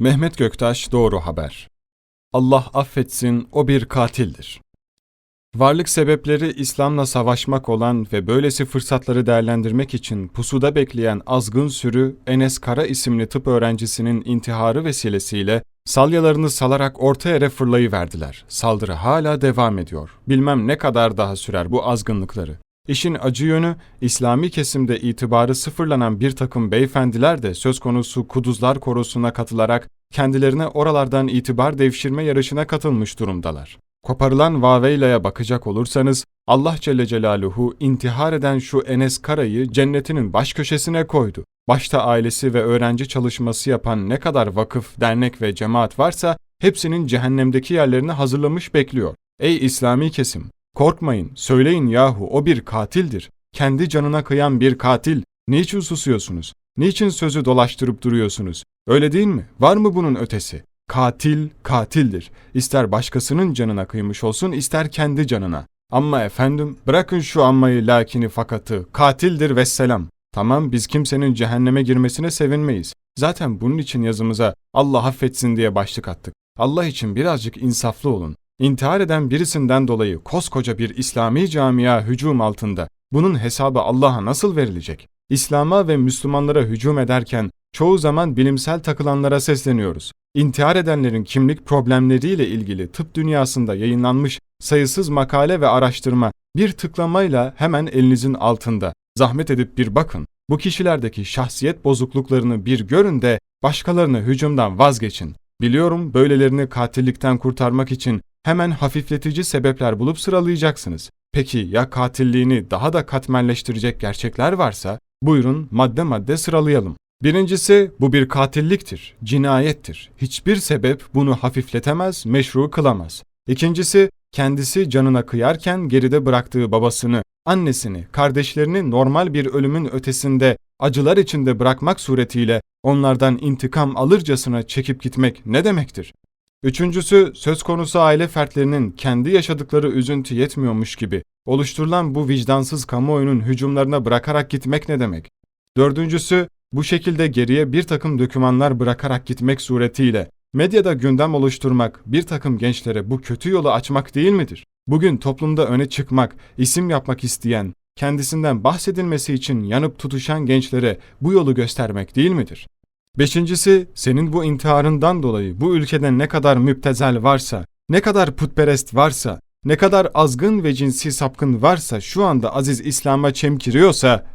Mehmet Göktaş Doğru Haber Allah affetsin o bir katildir. Varlık sebepleri İslam'la savaşmak olan ve böylesi fırsatları değerlendirmek için pusuda bekleyen azgın sürü Enes Kara isimli tıp öğrencisinin intiharı vesilesiyle salyalarını salarak orta yere fırlayıverdiler. Saldırı hala devam ediyor. Bilmem ne kadar daha sürer bu azgınlıkları. İşin acı yönü İslami kesimde itibarı sıfırlanan bir takım beyefendiler de söz konusu Kuduzlar Korosu'na katılarak kendilerine oralardan itibar devşirme yarışına katılmış durumdalar. Koparılan Vaveyla'ya bakacak olursanız Allah Celle Celaluhu intihar eden şu Enes Kara'yı cennetinin baş köşesine koydu. Başta ailesi ve öğrenci çalışması yapan ne kadar vakıf, dernek ve cemaat varsa hepsinin cehennemdeki yerlerini hazırlamış bekliyor. Ey İslami kesim! Korkmayın, söyleyin yahu o bir katildir. Kendi canına kıyan bir katil. Niçin susuyorsunuz? Niçin sözü dolaştırıp duruyorsunuz? Öyle değil mi? Var mı bunun ötesi? Katil, katildir. İster başkasının canına kıymış olsun, ister kendi canına. Ama efendim, bırakın şu ammayı lakini fakatı, katildir vesselam. Tamam biz kimsenin cehenneme girmesine sevinmeyiz. Zaten bunun için yazımıza Allah affetsin diye başlık attık. Allah için birazcık insaflı olun. İntihar eden birisinden dolayı koskoca bir İslami camia hücum altında. Bunun hesabı Allah'a nasıl verilecek? İslam'a ve Müslümanlara hücum ederken çoğu zaman bilimsel takılanlara sesleniyoruz. İntihar edenlerin kimlik problemleriyle ilgili tıp dünyasında yayınlanmış sayısız makale ve araştırma bir tıklamayla hemen elinizin altında. Zahmet edip bir bakın. Bu kişilerdeki şahsiyet bozukluklarını bir görün de başkalarını hücumdan vazgeçin. Biliyorum böylelerini katillikten kurtarmak için hemen hafifletici sebepler bulup sıralayacaksınız. Peki ya katilliğini daha da katmerleştirecek gerçekler varsa buyurun madde madde sıralayalım. Birincisi bu bir katilliktir, cinayettir. Hiçbir sebep bunu hafifletemez, meşru kılamaz. İkincisi kendisi canına kıyarken geride bıraktığı babasını, annesini, kardeşlerini normal bir ölümün ötesinde acılar içinde bırakmak suretiyle onlardan intikam alırcasına çekip gitmek ne demektir? Üçüncüsü, söz konusu aile fertlerinin kendi yaşadıkları üzüntü yetmiyormuş gibi oluşturulan bu vicdansız kamuoyunun hücumlarına bırakarak gitmek ne demek? Dördüncüsü, bu şekilde geriye bir takım dokümanlar bırakarak gitmek suretiyle medyada gündem oluşturmak, bir takım gençlere bu kötü yolu açmak değil midir? Bugün toplumda öne çıkmak, isim yapmak isteyen, kendisinden bahsedilmesi için yanıp tutuşan gençlere bu yolu göstermek değil midir? Beşincisi, senin bu intiharından dolayı bu ülkede ne kadar müptezel varsa, ne kadar putperest varsa, ne kadar azgın ve cinsi sapkın varsa şu anda aziz İslam'a çemkiriyorsa